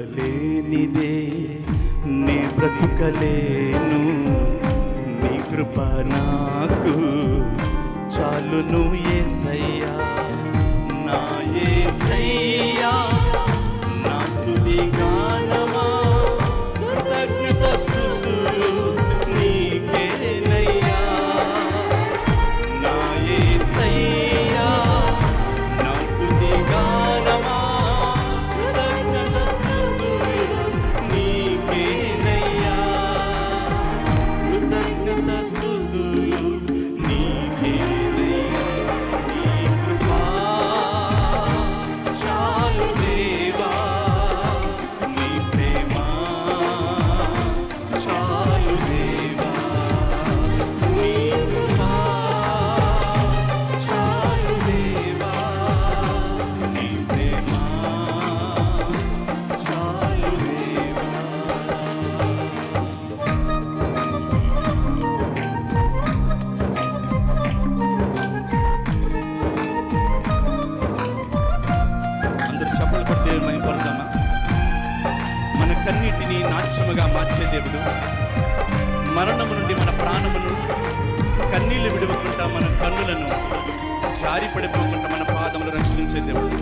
లేనిదే నీ బ్రతుకలేను. నీ కృప నాకు చాలును ఏసయ్యా. నా ఏసయ్యా నా స్థుతిగా మరణము నుండి మన ప్రాణమును కన్నీళ్ళు విడవకుండా మన కన్నులను జారి పడిపోకుండా మన పాదములు రక్షించే దేవుడు.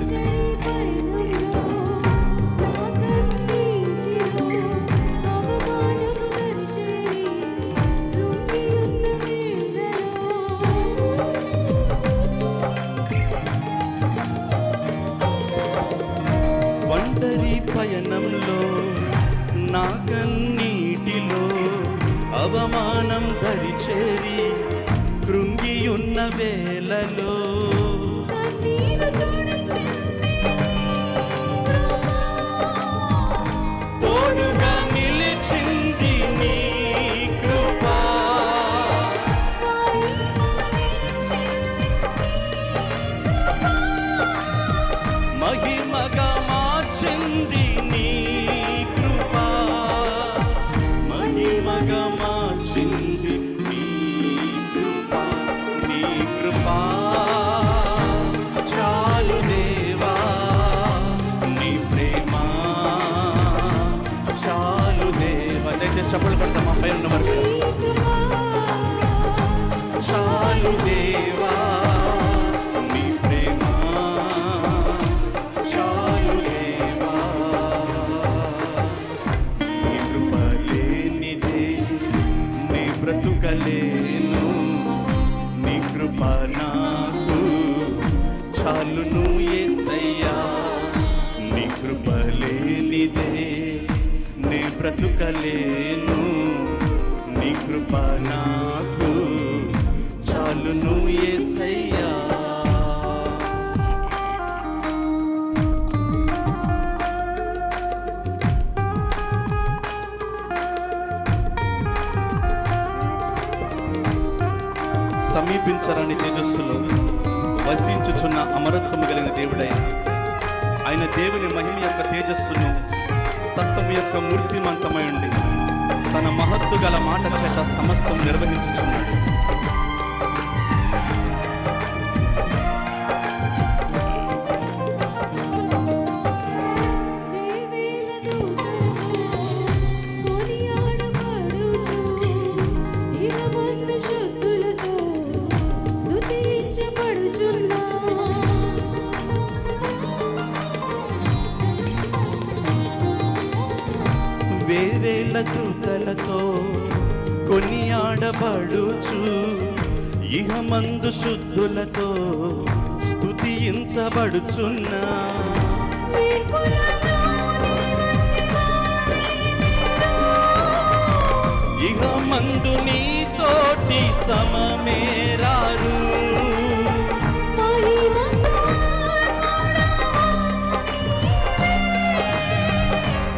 ఒంటరి పయనంలో నా వేలలో తోడుగా నిలిచింది నీ కృపా. మహిమగా మార్చింది నీ ప్రేమ. చాలు దేవా దయచేసి చప్పలు పైన ఉన్న వరకు చాలు దేవా. బ్రతుకలేను. నీ కృప నాకు చాలును ఏసయ్యా. సమీపించరాని తేజస్సులో వసించుచున్న అమరత్వము కలిగిన దేవుడైన ఆయన దేవుని మహిమ యొక్క తేజస్సును తత్వం యొక్క మూర్తిమంతమై ఉండి తన మహత్తు గల మాట చేత సమస్తం నిర్వహించుచున్నాడు. వేల దూతలతో కొనియాడబడుచు. ఇహమందు శుద్ధులతో స్తుతించబడుచున్నా. ఇహమందు నీతోటి సమమేరారు.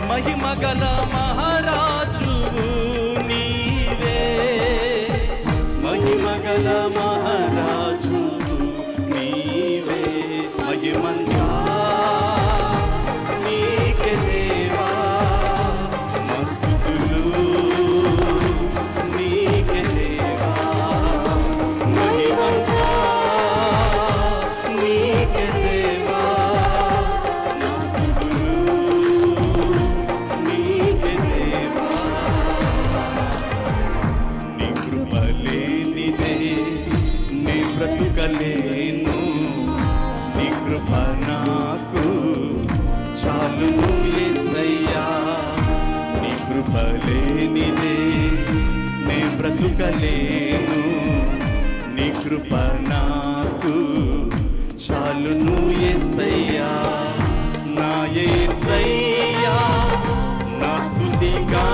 మహిమగల మహిమగల లేనిదే నే బ్రతుకలేను. నీ కృప నాకు చాలును ఎస్సయ్యా నా ఎస్సయ్యా నా స్థుతిగా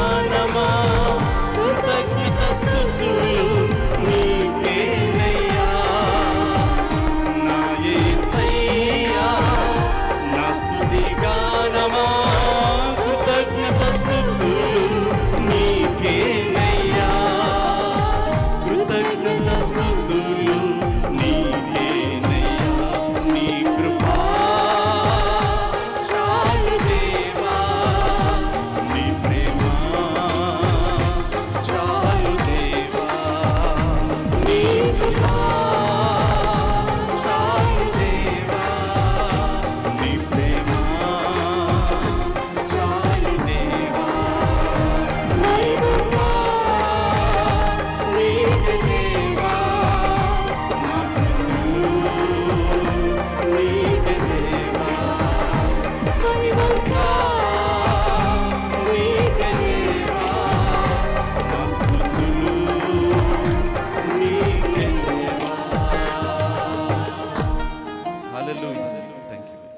可以吗？